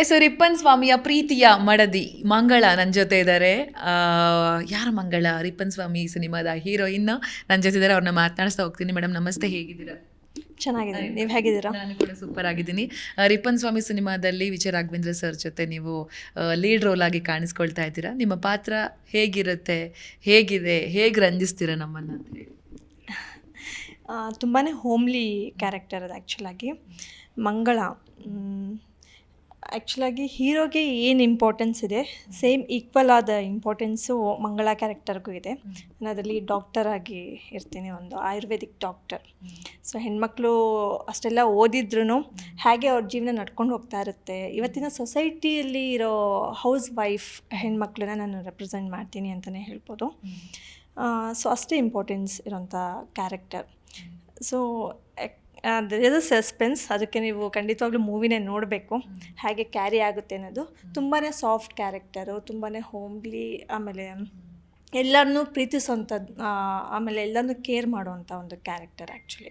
S Ripon ಸ್ವಾಮಿಯ ಪ್ರೀತಿಯ ಮಡದಿ. ಮಂಗಳ ನನ್ನ ಜೊತೆ ಇದ್ದಾರೆ ಯಾರ ಮಂಗಳ? ರಿಪ್ಪನ್ ಸ್ವಾಮಿ ಸಿನಿಮಾದ ಹೀರೋಯಿನ್. ನನ್ನ ಜೊತೆ ಇದ್ದಾರೆ ಅವ್ರನ್ನ ಮಾತನಾಡಿಸ್ತಾ ಹೋಗ್ತೀನಿ. ಮೇಡಮ್ ನಮಸ್ತೆ ಹೇಗಿದ್ದೀರಾ? ಚೆನ್ನಾಗಿದ್ದೀನಿ. ನೀವು ಹೇಗಿದ್ದೀರಾ? ನಾನು ಕೂಡ ಸೂಪರ್ ಆಗಿದ್ದೀನಿ. ರಿಪ್ಪನ್ ಸ್ವಾಮಿ ಸಿನಿಮಾದಲ್ಲಿ ವಿಜಯ ರಾಘವೇಂದ್ರ ಸರ್ ಜೊತೆ ನೀವು ಲೀಡ್ ರೋಲ್ ಆಗಿ ಕಾಣಿಸ್ಕೊಳ್ತಾ ಇದ್ದೀರಾ? ನಿಮ್ಮ ಪಾತ್ರ ಹೇಗಿರುತ್ತೆ? ಹೇಗಿದೆ? ಹೇಗೆ ರಂಜಿಸ್ತೀರಾ ನಮ್ಮನ್ನ ಅಂತ ಹೇಳಿ. ತುಂಬಾ ಹೋಮ್ಲಿ ಕ್ಯಾರೆಕ್ಟರ್ ಅದು ಆ್ಯಕ್ಚುಲಾಗಿ ಮಂಗಳ. ಆ್ಯಕ್ಚುಲಾಗಿ ಹೀರೋಗೆ ಏನು ಇಂಪಾರ್ಟೆನ್ಸ್ ಇದೆ? ಸೇಮ್ ಈಕ್ವಲ್ ಆದ ಇಂಪಾರ್ಟೆನ್ಸು ಮಂಗಳ ಕ್ಯಾರೆಕ್ಟರ್ಗೂ ಇದೆ. ನಾನು ಅದರಲ್ಲಿ ಡಾಕ್ಟರ್ ಆಗಿ ಇರ್ತೀನಿ ಒಂದು ಆಯುರ್ವೇದಿಕ್ ಡಾಕ್ಟರ್ ಸೊ ಹೆಣ್ಮಕ್ಳು ಅಷ್ಟೆಲ್ಲ ಓದಿದ್ರು ಹೇಗೆ ಅವ್ರ ಜೀವನ ನಡ್ಕೊಂಡು ಹೋಗ್ತಾ ಇರುತ್ತೆ. ಇವತ್ತಿನ ಸೊಸೈಟಿಯಲ್ಲಿ ಇರೋ ಹೌಸ್ ವೈಫ್ ಹೆಣ್ಮಕ್ಳನ್ನ ನಾನು ರೆಪ್ರೆಸೆಂಟ್ ಮಾಡ್ತೀನಿ ಅಂತಲೇ ಹೇಳ್ಬೋದು. ಸೊ ಅಷ್ಟೇ ಇಂಪಾರ್ಟೆನ್ಸ್ ಇರೋಂಥ character so there is a suspense ಅದಕ್ಕೆ ನೀವು ಖಂಡಿತವಾಗ್ಲೂ ಮೂವಿನೇ ನೋಡಬೇಕು. ಹಾಗೆ ಕ್ಯಾರಿ ಆಗುತ್ತೆ ಅನ್ನೋದು. ತುಂಬಾ ಸಾಫ್ಟ್ ಕ್ಯಾರೆಕ್ಟರು ತುಂಬಾ ಹೋಮ್ಲಿ ಆಮೇಲೆ ಎಲ್ಲರನ್ನೂ ಪ್ರೀತಿಸೋಂಥದ್ದು ಆಮೇಲೆ ಎಲ್ಲರನ್ನು ಕೇರ್ ಮಾಡುವಂಥ ಒಂದು ಕ್ಯಾರೆಕ್ಟರ್ ಆ್ಯಕ್ಚುಲಿ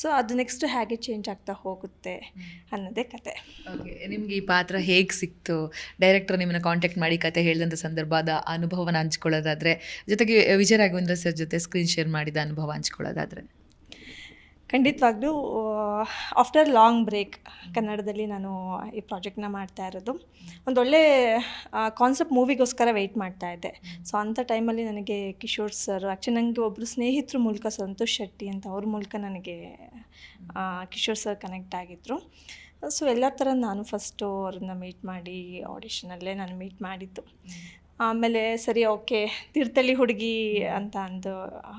ಸೊ ಅದು ನೆಕ್ಸ್ಟ್ ಹೇಗೆ ಚೇಂಜ್ ಆಗ್ತಾ ಹೋಗುತ್ತೆ ಅನ್ನೋದೇ ಕತೆ. ಓಕೆ ನಿಮಗೆ ಈ ಪಾತ್ರ ಹೇಗೆ ಸಿಕ್ತು? ಡೈರೆಕ್ಟರ್ ನಿಮ್ಮನ್ನು ಕಾಂಟ್ಯಾಕ್ಟ್ ಮಾಡಿ ಕತೆ ಹೇಳಿದಂಥ ಸಂದರ್ಭ ಅದ ಅನುಭವನ ಹಂಚ್ಕೊಳ್ಳೋದಾದರೆ ಜೊತೆಗೆ ವಿಜಯ ರಾಘವೇಂದ್ರ ಸರ್ ಜೊತೆ ಸ್ಕ್ರೀನ್ ಶೇರ್ ಮಾಡಿದ ಅನುಭವ ಹಂಚ್ಕೊಳ್ಳೋದಾದ್ರೆ. ಖಂಡಿತವಾಗ್ಲೂ ಆಫ್ಟರ್ ಲಾಂಗ್ ಬ್ರೇಕ್ ಕನ್ನಡದಲ್ಲಿ ನಾನು ಈ ಪ್ರಾಜೆಕ್ಟ್ನ ಮಾಡ್ತಾ ಇರೋದು. ಒಂದೊಳ್ಳೆ ಕಾನ್ಸೆಪ್ಟ್ ಮೂವಿಗೋಸ್ಕರ ವೆಯ್ಟ್ ಮಾಡ್ತಾ ಇದ್ದೆ. ಸೊ ಅಂಥ ಟೈಮಲ್ಲಿ ನನಗೆ ಕಿಶೋರ್ ಸರ್ ಆ್ಯಕ್ಚುಲಿ ನನಗೆ ಒಬ್ಬರು ಸ್ನೇಹಿತರ ಮೂಲಕ ಸಂತೋಷ್ ಶೆಟ್ಟಿ ಅಂತ ಅವ್ರ ಮೂಲಕ ನನಗೆ ಕಿಶೋರ್ ಸರ್ ಕನೆಕ್ಟ್ ಆಗಿದ್ದರು ಸೊ ಎಲ್ಲ ಥರ ನಾನು ಫಸ್ಟು ಅವ್ರನ್ನ ಮೀಟ್ ಮಾಡಿ ಆಡಿಷನಲ್ಲೇ ನಾನು ಮೀಟ್ ಮಾಡಿದ್ದು. ಆಮೇಲೆ ಸರಿ, ಓಕೆ ತೀರ್ಥಳ್ಳಿ ಹುಡುಗಿ ಅಂತ ಅಂದು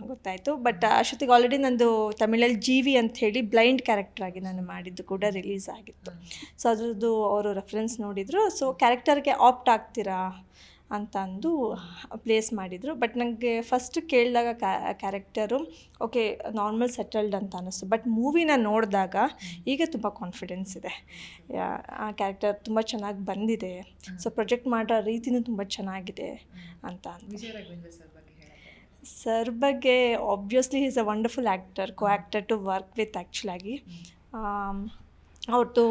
ಗೊತ್ತಾಯಿತು. ಬಟ್ ಅಷ್ಟೊತ್ತಿಗೆ ಆಲ್ರೆಡಿ ನಂದು ತಮಿಳಲ್ಲಿ ಜೀವಿ ಅಂತ ಹೇಳಿ ಬ್ಲೈಂಡ್ ಕ್ಯಾರೆಕ್ಟರ್ ಆಗಿ ನಾನು ಮಾಡಿದ್ದು ಕೂಡ ರಿಲೀಸ್ ಆಗಿತ್ತು. ಸೊ ಅದರದ್ದು ಅವರು ರೆಫರೆನ್ಸ್ ನೋಡಿದರು. ಸೊ ಕ್ಯಾರೆಕ್ಟರ್ಗೆ ಆಪ್ಟ್ ಆಗ್ತೀರಾ? ಅಂತ ಅಂದು ಪ್ಲೇಸ್ ಮಾಡಿದರು. ಬಟ್ ನನಗೆ ಫಸ್ಟ್ ಕೇಳಿದಾಗ ಕ್ಯಾರೆಕ್ಟರು ಓಕೆ ನಾರ್ಮಲ್ ಸೆಟಲ್ಡ್ ಅಂತ ಅನ್ನಿಸ್ತು. ಬಟ್ ಮೂವಿನ ನೋಡಿದಾಗ ಈಗ ತುಂಬ ಕಾನ್ಫಿಡೆನ್ಸ್ ಇದೆ. ಆ ಕ್ಯಾರೆಕ್ಟರ್ ತುಂಬ ಚೆನ್ನಾಗಿ ಬಂದಿದೆ. ಸೊ ಪ್ರೊಜೆಕ್ಟ್ ಮಾಡೋ ರೀತಿನೂ ತುಂಬ ಚೆನ್ನಾಗಿದೆ ಅಂತ ಸರ್ ಬಗ್ಗೆ obviously is a wonderful actor co actor to work with ಆ್ಯಕ್ಚುಲಾಗಿ ಅವ್ರದ್ದು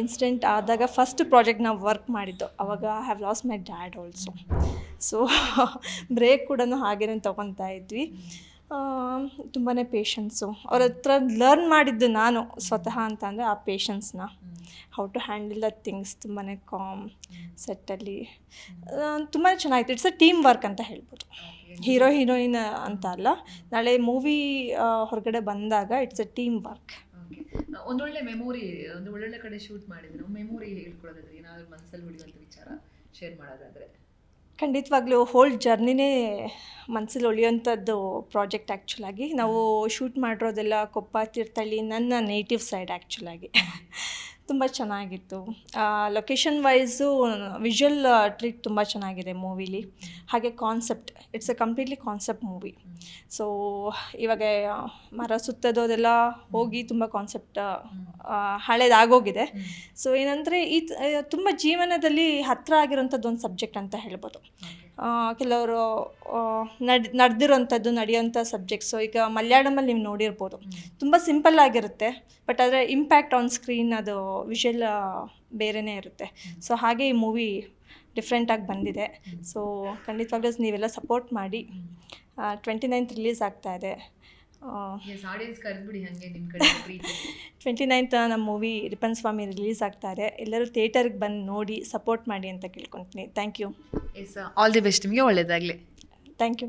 ಇನ್ಸಿಡೆಂಟ್ ಆದಾಗ ಫಸ್ಟ್ ಪ್ರಾಜೆಕ್ಟ್ ನಾವು ವರ್ಕ್ ಮಾಡಿದ್ದು. ಅವಾಗ I have lost my dad also so break ಕೂಡ ಹಾಗೇನೆ ತೊಗೊತಾ ಇದ್ವಿ. ತುಂಬಾ ಪೇಷನ್ಸು ಅವ್ರ ಹತ್ರ ಲರ್ನ್ ಮಾಡಿದ್ದು ನಾನು ಸ್ವತಃ ಅಂತ ಅಂದರೆ ಆ ಪೇಷನ್ಸ್ನ how to handle the things ತುಂಬಾ ಕಾಮ್ ಸೆಟ್ಟಲ್ಲಿ ತುಂಬಾ ಚೆನ್ನಾಗಿತ್ತು. ಇಟ್ಸ್ ಅ ಟೀಮ್ ವರ್ಕ್ ಅಂತ ಹೇಳ್ಬೋದು. ಹೀರೋ ಹೀರೋಯಿನ್ ಅಂತ ಅಲ್ಲ. ನಾಳೆ ಮೂವಿ ಹೊರಗಡೆ ಬಂದಾಗ ಇಟ್ಸ್ ಅ ಟೀಮ್ ವರ್ಕ್ ಒಂದೊಳ್ಳೆ ಮೆಮೊರಿ ಒಂದು ಒಳ್ಳೊಳ್ಳೆ ಕಡೆ ಶೂಟ್ ಮಾಡಿದ್ರೆ ಮೆಮೊರಿ ಹೇಳ್ಕೊಳ್ಳೋದಾದ್ರೆ ಏನಾದರೂ ಮನಸ್ಸಲ್ಲಿ ಉಳಿಯುವಂಥ ವಿಚಾರ ಶೇರ್ ಮಾಡೋದಾದ್ರೆ. ಖಂಡಿತವಾಗ್ಲೂ ಹೋಲ್ ಜರ್ನಿನೇ ಮನಸ್ಸಲ್ಲಿ ಉಳಿಯೋಂಥದ್ದು ಪ್ರಾಜೆಕ್ಟ್ ಆ್ಯಕ್ಚುಲಾಗಿ ನಾವು ಶೂಟ್ ಮಾಡಿರೋದೆಲ್ಲ ಕೊಪ್ಪ ತೀರ್ಥಹಳ್ಳಿ ನನ್ನ ನೇಟಿವ್ ಸೈಡ್ ಆ್ಯಕ್ಚುಲಾಗಿ ತುಂಬ ಚೆನ್ನಾಗಿತ್ತು. ಲೊಕೇಶನ್ ವೈಸು ವಿಜುವಲ್ ಟ್ರೀಟ್ ತುಂಬ ಚೆನ್ನಾಗಿದೆ ಮೂವಿಲಿ ಹಾಗೆ concept it's a completely concept movie so ಇವಾಗ ಮರ ಸುತ್ತದೋದೆಲ್ಲ ಹೋಗಿ ತುಂಬ ಕಾನ್ಸೆಪ್ಟ್ ಹಳೇದಾಗೋಗಿದೆ. ಸೊ ಏನಂದರೆ, ಈ ತುಂಬ ಜೀವನದಲ್ಲಿ ಹತ್ತಿರ ಆಗಿರೋಂಥದ್ದು ಒಂದು ಸಬ್ಜೆಕ್ಟ್ ಅಂತ ಹೇಳ್ಬೋದು. ಕೆಲವರು ನಡ್ ನಡೆದಿರೋಂಥದ್ದು ನಡೆಯೋಂಥ ಸಬ್ಜೆಕ್ಟ್ಸು ಈಗ ಮಲಯಾಳಮಲ್ಲಿ ನೀವು ನೋಡಿರ್ಬೋದು. ತುಂಬ ಸಿಂಪಲ್ ಆಗಿರುತ್ತೆ. ಬಟ್ ಆದರೆ ಇಂಪ್ಯಾಕ್ಟ್ ಆನ್ ಸ್ಕ್ರೀನ್ ಅದು ವಿಷಲ್ ಬೇರೆಯೇ ಇರುತ್ತೆ. ಸೊ ಹಾಗೆ ಈ ಮೂವಿ ಡಿಫ್ರೆಂಟಾಗಿ ಬಂದಿದೆ. ಸೊ ಖಂಡಿತವಾಗ್ಲೂ ನೀವೆಲ್ಲ ಸಪೋರ್ಟ್ ಮಾಡಿ. ಟ್ವೆಂಟಿ ನೈನ್ತ್ ರಿಲೀಸ್ ಆಗ್ತಾ ಇದೆ. ಎಸ್ ಆಡಿಯನ್ಸ್ ಕರೆದ್ಬಿಡಿ ಹಾಗೆ ನಿಮ್ಮ ಕಡೆ ಪ್ರೀತಿ. ಟ್ವೆಂಟಿ ನೈನ್ತ್ ನಮ್ಮ ಮೂವಿ ರಿಪನ್ ಸ್ವಾಮಿ ರಿಲೀಸ್ ಆಗ್ತಾರೆ. ಎಲ್ಲರೂ ಥಿಯೇಟರ್ಗೆ ಬಂದು ನೋಡಿ ಸಪೋರ್ಟ್ ಮಾಡಿ ಅಂತ ಕೇಳ್ಕೊತೀನಿ. Thank you yes all the best ನಿಮಗೆ ಒಳ್ಳೆಯದಾಗಲಿ ಥ್ಯಾಂಕ್ ಯು